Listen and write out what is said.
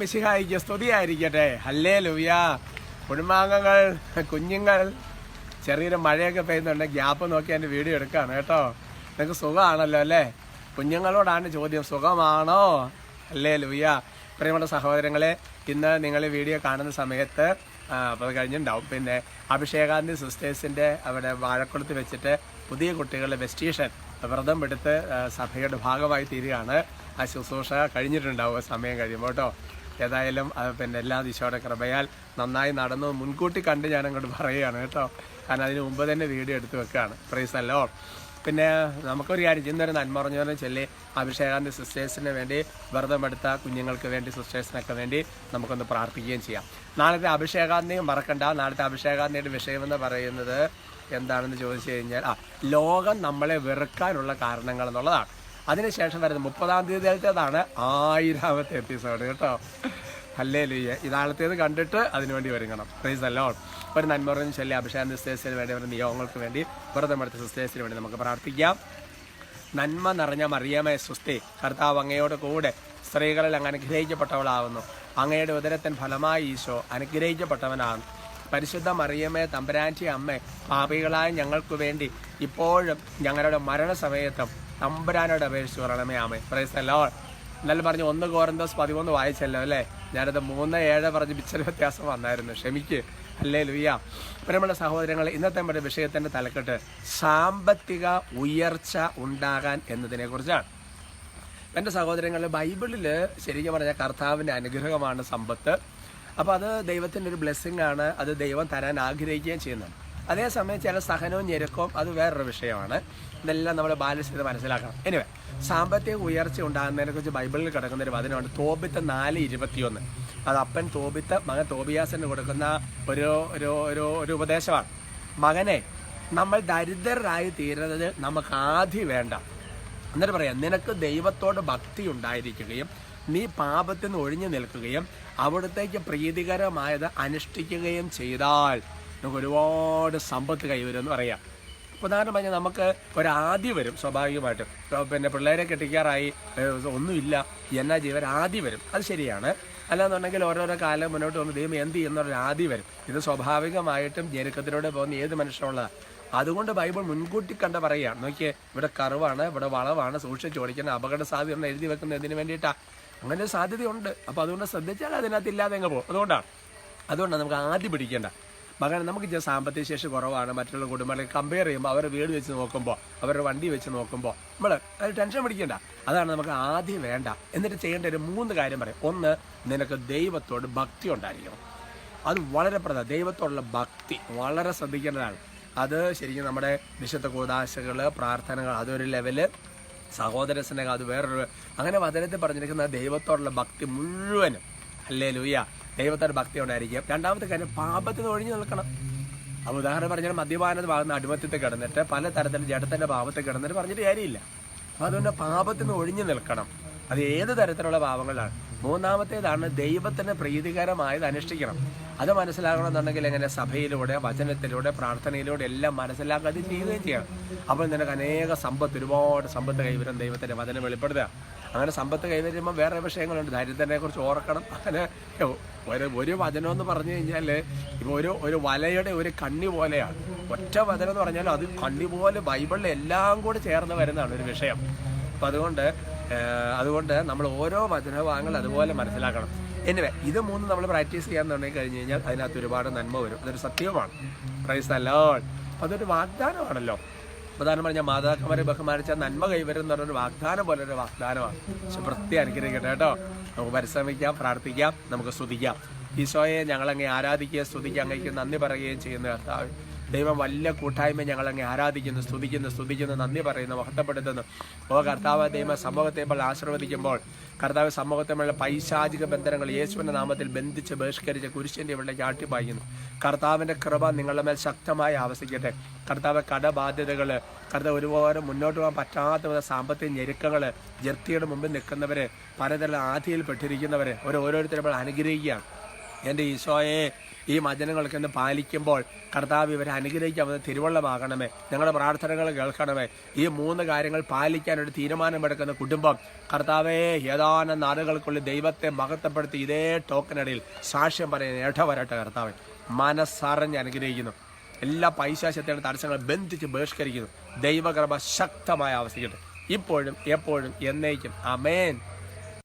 മിശിഹായിക്ക് സ്തുതിയായിരിക്കട്ടെ ഹല്ലേ ലുവിയ കുടുംബാംഗങ്ങൾ കുഞ്ഞുങ്ങൾ. ചെറിയൊരു മഴയൊക്കെ പെയ്യുന്നുണ്ട്. ഗ്യാപ്പ് നോക്കി എന്റെ വീഡിയോ എടുക്കുകയാണ് കേട്ടോ. നിങ്ങൾക്ക് സുഖമാണല്ലോ അല്ലേ? കുഞ്ഞുങ്ങളോടാണ് ചോദ്യം. സുഖമാണോ? അല്ലേ ലുവിയ പ്രിയമുള്ള സഹോദരങ്ങളെ ഇന്ന് നിങ്ങൾ വീഡിയോ കാണുന്ന സമയത്ത് അപ്പോൾ കഴിഞ്ഞിട്ടുണ്ടാവും. പിന്നെ അഭിഷേകാന്തി സിസ്റ്റേഴ്സിന്റെ അവിടെ വാഴക്കുളത്ത് വെച്ചിട്ട് പുതിയ കുട്ടികളുടെ വെസ്റ്റീഷൻ വ്രതം എടുത്ത് സഭയുടെ ഭാഗമായി തീരുകയാണ്. ആ ശുശ്രൂഷ കഴിഞ്ഞിട്ടുണ്ടാവും. സമയം കഴിയുമ്പോൾ കേട്ടോ. ഏതായാലും പിന്നെ എല്ലാ ദിശയുടെ കൃപയാൽ നന്നായി നടന്നു. മുൻകൂട്ടി കണ്ട് ഞാൻ അങ്ങോട്ട് പറയുകയാണ് കേട്ടോ. കാരണം അതിന് മുമ്പ് തന്നെ വീഡിയോ എടുത്ത് വെക്കുകയാണ്. പ്രൈസ് അല്ലോ പിന്നെ നമുക്കൊരു കാര്യം ഇന്നൊരു നന്മ പറഞ്ഞവരെ ചൊല്ലി അഭിഷേകാന്തി സിസ്റ്റേഴ്സിന് വേണ്ടി വ്രതമെടുത്ത കുഞ്ഞുങ്ങൾക്ക് വേണ്ടി സിസ്റ്റേഴ്സിനൊക്കെ വേണ്ടി നമുക്കൊന്ന് പ്രാർത്ഥിക്കുകയും ചെയ്യാം. നാളത്തെ അഭിഷേകാന്തിയും മറക്കണ്ട. നാളത്തെ അഭിഷേകാന്തിയുടെ വിഷയമെന്ന് പറയുന്നത് എന്താണെന്ന് ചോദിച്ചു കഴിഞ്ഞാൽ ആ ലോകം നമ്മളെ വെറുക്കാനുള്ള കാരണങ്ങൾ എന്നുള്ളതാണ്. അതിനുശേഷം വരുന്നത് മുപ്പതാം തീയതിയിലത്തേതാണ് ആയിരാമത്തെ എപ്പിസോഡ് കേട്ടോ. അല്ലേ ലുയ്യ ഇതാളത്തേത് കണ്ടിട്ട് അതിനുവേണ്ടി ഒരുങ്ങണം. പ്രൈസ് അല്ലോ ഒരു നന്മറിഞ്ഞ ശല്യ അഭിഷേകം സിസ്റ്റേഴ്സിന് വേണ്ടി അവരുടെ നിയോഗങ്ങൾക്ക് വേണ്ടി വ്രതമെടുത്ത സിസ്റ്റേഴ്സിന് വേണ്ടി നമുക്ക് പ്രാർത്ഥിക്കാം. നന്മ നിറഞ്ഞ മറിയമേ സുസ്തി കർത്താവ് അങ്ങയോട് കൂടെ സ്ത്രീകളിൽ അങ്ങ് അനുഗ്രഹിക്കപ്പെട്ടവളാവുന്നു. അങ്ങയുടെ ഉദരത്തിൻ ഫലമായി ഈശോ അനുഗ്രഹിക്കപ്പെട്ടവനാകുന്നു പരിശുദ്ധ മറിയമേ തമ്പരാന്റി അമ്മ പാപികളായ ഞങ്ങൾക്ക് വേണ്ടി ഇപ്പോഴും ഞങ്ങളുടെ മരണസമയത്തും തമ്പുരാനോട് അപേക്ഷിച്ച് പറയണമേ ആമേ പ്രൈസ് അല്ലോ എന്നാലും പറഞ്ഞു ഒന്ന് കോരന്തോസ് പതിമൂന്ന് വായിച്ചല്ലോ അല്ലേ? ഞാനത് മൂന്ന് ഏഴ് പറഞ്ഞ് പിച്ചൽ വ്യത്യാസം വന്നായിരുന്നു. ക്ഷമിക്ക്. അല്ലേ ലുയ്യ പ്രിയമുള്ള സഹോദരങ്ങൾ ഇന്നത്തെ നമ്മുടെ വിഷയത്തിന്റെ തലക്കെട്ട് സാമ്പത്തിക ഉയർച്ച ഉണ്ടാകാൻ എന്നതിനെക്കുറിച്ചാണ്. എന്റെ സഹോദരങ്ങൾ ബൈബിളിൽ ശരിക്കും പറഞ്ഞാൽ കർത്താവിന്റെ അനുഗ്രഹമാണ് സമ്പത്ത്. അപ്പോൾ അത് ദൈവത്തിന്റെ ഒരു ബ്ലെസ്സിങ് ആണ്. അത് ദൈവം തരാൻ ആഗ്രഹിക്കുകയും ചെയ്യുന്നുണ്ട്. അതേസമയം ചില സഹനവും ഞെരുക്കവും അത് വേറൊരു വിഷയമാണ്. ഇതെല്ലാം നമ്മൾ ബാലൻസ് ചെയ്ത് മനസ്സിലാക്കണം. എനിവേ സാമ്പത്തിക ഉയർച്ച ഉണ്ടാകുന്നതിനെ കുറിച്ച് ബൈബിളിൽ കിടക്കുന്ന ഒരു വചനമാണ് തോബിത്ത് നാല് ഇരുപത്തിയൊന്ന്. അത് അപ്പൻ തോബിത്ത് മകൻ തോബിയാസിന് കൊടുക്കുന്ന ഒരു ഒരു ഒരു ഒരു ഉപദേശമാണ്. മകനെ നമ്മൾ ദരിദ്രരായി തീരുന്നത് നമുക്ക് ആദ്യം വേണ്ട. എന്നിട്ട് പറയാം നിനക്ക് ദൈവത്തോട് ഭക്തി ഉണ്ടായിരിക്കുകയും നീ പാപത്തിൽ നിന്ന് ഒഴിഞ്ഞു നിൽക്കുകയും അവിടത്തേക്ക് പ്രീതികരമായത് അനുഷ്ഠിക്കുകയും ചെയ്താൽ നമുക്ക് ഒരുപാട് സമ്പത്ത് കൈവരുമെന്ന് പറയാം. ഉദാഹരണം പറഞ്ഞാൽ നമുക്ക് ഒരാദ്യം വരും സ്വാഭാവികമായിട്ടും. പിന്നെ പിള്ളേരെ കെട്ടിക്കാറായി ഒന്നുമില്ല. എന്നാ ജീവൻ ആദ്യം വരും. അത് ശരിയാണ്. അല്ലാന്നുണ്ടെങ്കിൽ ഓരോരോ കാലം മുന്നോട്ട് വന്ന് ദൈവം എന്ത് ചെയ്യുന്നൊരു ആദ്യം വരും. ഇത് സ്വാഭാവികമായിട്ടും ഞെരുക്കത്തിലൂടെ പോകുന്ന ഏത് മനുഷ്യനുള്ളതാണ് അതുകൊണ്ട് ബൈബിൾ മുൻകൂട്ടി കണ്ട പറയുകയാണ്. നോക്കിയേ ഇവിടെ കറുവാണ് ഇവിടെ വളവാണ് സൂക്ഷിച്ച് ഓടിക്കുന്ന അപകട സാധ്യത എഴുതി വെക്കുന്ന എന്തിനു വേണ്ടിയിട്ടാ? അങ്ങനെ ഒരു സാധ്യതയുണ്ട്. അപ്പോൾ അതുകൊണ്ട് ശ്രദ്ധിച്ചാൽ അതിനകത്ത് ഇല്ലാതെ അങ്ങ് പോകും. അതുകൊണ്ടാണ്. അതുകൊണ്ടാണ് നമുക്ക് ആദ്യം പിടിക്കേണ്ട. മകൻ നമുക്ക് ഇച്ചിരി സാമ്പത്തിക ശേഷി കുറവാണ്. മറ്റുള്ള കുടുംബങ്ങളെ കമ്പയർ ചെയ്യുമ്പോൾ അവരുടെ വീട് വെച്ച് നോക്കുമ്പോൾ അവരുടെ വണ്ടി വെച്ച് നോക്കുമ്പോൾ നമ്മൾ അത് ടെൻഷൻ പിടിക്കേണ്ട. അതാണ് നമുക്ക് ആദ്യം വേണ്ട. എന്നിട്ട് ചെയ്യേണ്ട ഒരു മൂന്ന് കാര്യം പറയാം. ഒന്ന് നിനക്ക് ദൈവത്തോട് ഭക്തി ഉണ്ടായിരിക്കണം. അത് വളരെ പ്രധാന. ദൈവത്തോടുള്ള ഭക്തി വളരെ ശ്രദ്ധിക്കേണ്ടതാണ്. അത് ശരിക്കും നമ്മുടെ വിശുദ്ധ കൂതാശകൾ പ്രാർത്ഥനകൾ അതൊരു ലെവൽ സഹോദര സ്നേഹം അത് വേറൊരു അങ്ങനെ വചനത്തിൽ പറഞ്ഞിരിക്കുന്ന ദൈവത്തോടുള്ള ഭക്തി മുഴുവനും. അല്ലേ ലൂയ ദൈവത്തോട് ഭക്തി ഉണ്ടായിരിക്കും രണ്ടാമത്തെ കാര്യം പാപത്തിൽ ഒഴിഞ്ഞു നിൽക്കണം. അപ്പോൾ ഉദാഹരണം പറഞ്ഞാൽ മദ്യപാനത ഭാഗത്ത് അടിമത്തത്തിൽ കിടന്നിട്ട് പല തരത്തിൽ ജഡത്തിന്റെ ഭാവത്തിൽ കിടന്നിട്ട് പറഞ്ഞിട്ട് കാര്യമില്ല. അപ്പോൾ അതുകൊണ്ട് പാപത്തിൽ നിന്ന് ഒഴിഞ്ഞു നിൽക്കണം. അത് ഏത് തരത്തിലുള്ള പാപങ്ങളാണ്? മൂന്നാമത്തേതാണ് ദൈവത്തിന് പ്രീതികരമായത് അനുഷ്ഠിക്കണം. അത് മനസ്സിലാക്കണമെന്നുണ്ടെങ്കിൽ എങ്ങനെ സഭയിലൂടെ വചനത്തിലൂടെ പ്രാർത്ഥനയിലൂടെ എല്ലാം മനസ്സിലാക്കാതെ ചെയ്യുകയും ചെയ്യണം. അപ്പോൾ നിനക്ക് അനേക സമ്പത്ത് ഒരുപാട് സമ്പത്ത് കൈവരം ദൈവത്തിന്റെ വചനം വെളിപ്പെടുത്തുക. അങ്ങനെ സമ്പത്ത് കൈവരുമ്പോൾ വേറെ വിഷയങ്ങളുണ്ട്. ദാരിദ്ര്യത്തിനെ കുറിച്ച് ഓർക്കണം. അങ്ങനെ ഒരു ഒരു വചനം എന്ന് പറഞ്ഞു കഴിഞ്ഞാൽ ഇപ്പോൾ ഒരു ഒരു വലയുടെ ഒരു കണ്ണി പോലെയാണ്. ഒറ്റ വചനം എന്ന് പറഞ്ഞാൽ അത് കണ്ണി പോലെ ബൈബിളിൽ എല്ലാം കൂടി ചേർന്ന് വരുന്നതാണ് ഒരു വിഷയം. അപ്പം അതുകൊണ്ട് അതുകൊണ്ട് നമ്മൾ ഓരോ വചനഭാഗങ്ങൾ അതുപോലെ മനസ്സിലാക്കണം. എനിവേ ഇത് മൂന്ന് നമ്മൾ പ്രാക്ടീസ് ചെയ്യാൻ തുടങ്ങി കഴിഞ്ഞ് കഴിഞ്ഞാൽ അതിനകത്ത് ഒരുപാട് നന്മ വരും. അതൊരു സത്യവുമാണ്. പ്രൈസ് അല്ലോൺ അതൊരു വാഗ്ദാനമാണല്ലോ. പ്രധാനം പറഞ്ഞ മാതാക്കന്മാരെ ബഹുമാനിച്ച നന്മ കൈവരും എന്ന് പറഞ്ഞൊരു വാഗ്ദാനം പോലെ ഒരു വാഗ്ദാനമാണ്. പക്ഷെ പ്രത്യേകം അനുഗ്രഹിക്കട്ടെ കേട്ടോ. നമുക്ക് പരിശ്രമിക്കാം പ്രാർത്ഥിക്കാം നമുക്ക് സ്തുതിക്കാം. ഈശോയെ ഞങ്ങളങ്ങെ ആരാധിക്കുകയും സ്തുതിക്കുക അങ്ങേക്ക് നന്ദി പറയുകയും ചെയ്യുന്ന കർത്താവ്. ദൈവം വല്ല കൂട്ടായ്മ ഞങ്ങളങ്ങെ ആരാധിക്കുന്നു സ്തുതിക്കുന്നു സ്തുതിക്കുന്നു നന്ദി പറയുന്നു മഹത്വപ്പെടുത്തുന്നു. ഓ കർത്താവ് ദൈവ സമൂഹത്തെ ഇപ്പോൾ ആശീർവദിക്കുമ്പോൾ കർത്താവ് സമൂഹത്തിലുള്ള പൈശാചിക ബന്ധനങ്ങൾ യേശുവിന്റെ നാമത്തിൽ ബന്ധിച്ച് ബഹിഷ്കരിച്ച് കുരിശിന്റെ ഇവിടേക്ക് ആട്ടിപ്പായിക്കുന്നു കർത്താവിന്റെ കൃപ നിങ്ങളുടെ മേൽ ശക്തമായി ആവസിക്കട്ടെ. കർത്താവ് കടബാധ്യതകൾ കർത്താവ് ഒരുപാട് മുന്നോട്ട് പോകാൻ പറ്റാത്ത വിധ സാമ്പത്തിക ഞെരുക്കങ്ങൾ ജർത്തിയുടെ മുമ്പിൽ നിൽക്കുന്നവരെ പലതരം ആധിയിൽ പെട്ടിരിക്കുന്നവര് ഒരു ഓരോരുത്തരും നമ്മൾ അനുഗ്രഹിക്കുകയാണ്. എന്റെ ഈശോയെ ഈ വചനങ്ങൾക്ക് എന്ന് പാലിക്കുമ്പോൾ കർത്താവ് ഇവരെ അനുഗ്രഹിക്കാവുന്ന തിരുവള്ളമാകണമേ. ഞങ്ങളുടെ പ്രാർത്ഥനകൾ കേൾക്കണമേ. ഈ മൂന്ന് കാര്യങ്ങൾ പാലിക്കാൻ ഒരു തീരുമാനമെടുക്കുന്ന കുടുംബം കർത്താവെ ഏതാനും നാടുകൾക്കുള്ളിൽ ദൈവത്തെ മഹത്വപ്പെടുത്തി ഇതേ ടോക്കനടിയിൽ സാക്ഷ്യം പറയുന്ന ഏട്ട വരട്ടെ കർത്താവെ. മനസ്സറിഞ്ഞ് അനുഗ്രഹിക്കുന്നു. എല്ലാ പൈശാശത്തെയും തടസ്സങ്ങൾ ബന്ധിച്ച് ബഹിഷ്കരിക്കുന്നു. ദൈവകൃപ ശക്തമായ അവസ്ഥയുണ്ട് ഇപ്പോഴും എപ്പോഴും എന്നേക്കും. അമേൻ